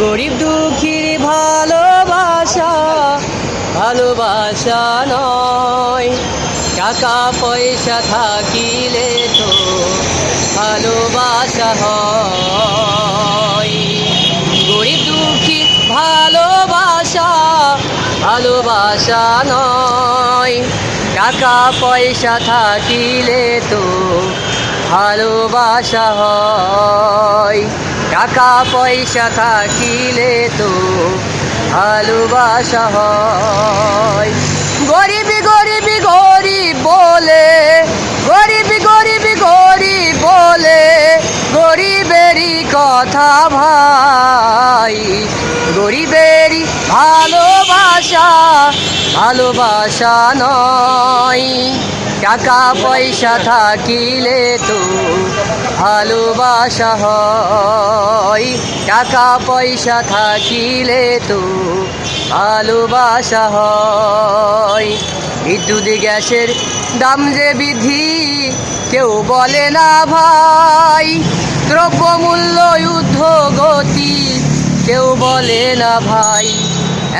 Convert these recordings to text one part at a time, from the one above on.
গরিব দুঃখীর ভালোবাসা ভালোবাসা নয়। টাকা পয়সা থাকিলে তো ভালোবাসা হয়। গরিব দুঃখী ভালোবাসা ভালোবাসা নয়। টাকা পয়সা থাকিলে তো ভালোবাসা হয়। টাকা পয়সা থাকিলে তো ভালোবাসা হয়। গরিব গরিব গরিব বলে, গরিব গরিব গরিব বলে, গরিবেরই কথা ভাই, গরিবেরই ভালোবাসা ভালোবাসা নয়। টাকা পয়সা থাকিলে তো ভালোবাসা হয়। টাকা পয়সা থাকিলে তো ভালোবাসা হয়। বিদ্যুৎ গ্যাসের দাম যে বিধি, কেউ বলে না ভাই। দ্রব্যমূল্য যুদ্ধ গতি কেউ বলে না ভাই।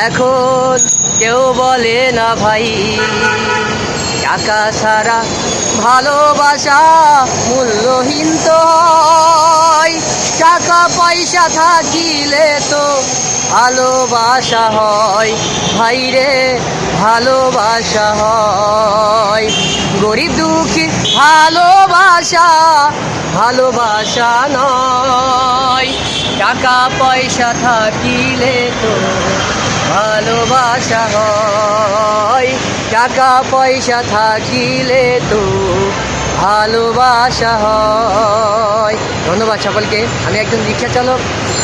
এখন কেউ বলে না ভাই, টাকা ছাড়া ভালোবাসা মূল্যহীন তো টাকা পয়সা থাকিলে তো ভালোবাসা হয়। ভাই রে, ভালোবাসা হয়। গরিব দুঃখী ভালোবাসা ভালোবাসা নয়। টাকা পয়সা থাকিলে তো ভালোবাসা হয়। টাকা পয়সা থাকিলে তো ভালোবাসা হয়। ধন্যবাদ সকলকে। আমি একজন রিক্সা চালক।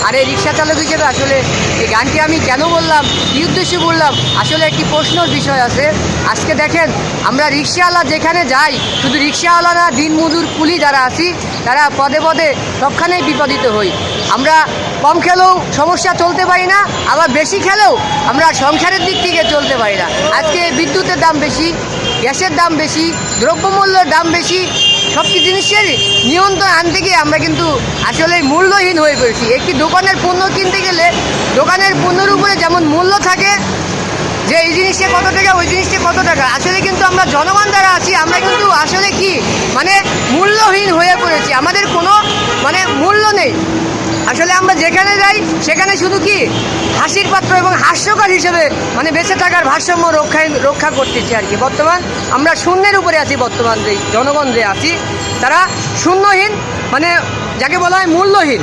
আর, রিক্সা চালক হিসেবে আসলে এই গানটি আমি কেন বললাম? কী উদ্দেশ্যে বললাম? আসলে একটি প্রশ্নর বিষয় আছে। আজকে দেখেন, আমরা রিক্সাওয়ালা যেখানে যাই, শুধু রিক্সাওয়ালা না দিন মজুর কুলি যারা আছি, তারা পদে পদে সবখানেই বিপদিত হই। আমরা কম খেলেও সমস্যা চলতে পারি না, আবার বেশি খেলেও আমরা সংসারের দিক থেকে চলতে পারি না। আজকে বিদ্যুতের দাম বেশি, গ্যাসের দাম বেশি, দ্রব্যমূল্যের দাম বেশি সব কিছু জিনিসের নিয়ন্ত্রণ আনতে গিয়ে আমরা কিন্তু আসলে মূল্যহীন হয়ে পড়েছি। একটি দোকানের পণ্য কিনতে গেলে দোকানের পণ্যের উপরে যেমন মূল্য থাকে, যে এই জিনিসটা কত টাকা, ওই জিনিসটা কত টাকা, আসলে কিন্তু আমরা জনগণ দ্বারা আছি, আমরা কিন্তু আসলে কি মানে মূল্যহীন হয়ে পড়েছি। আমাদের কোনো মানে মূল্য নেই। আসলে আমরা যেখানে যাই, সেখানে শুধু কি হাসির পাত্র এবং হাস্যকর হিসেবে মানে বেঁচে থাকার ভারসাম্য রক্ষায়, রক্ষা করতেছি আর কি। বর্তমান আমরা শূন্যের উপরে আছি, বর্তমান যে জনগণ যে আছি, তারা শূন্যহীন মানে যাকে বলা হয় মূল্যহীন।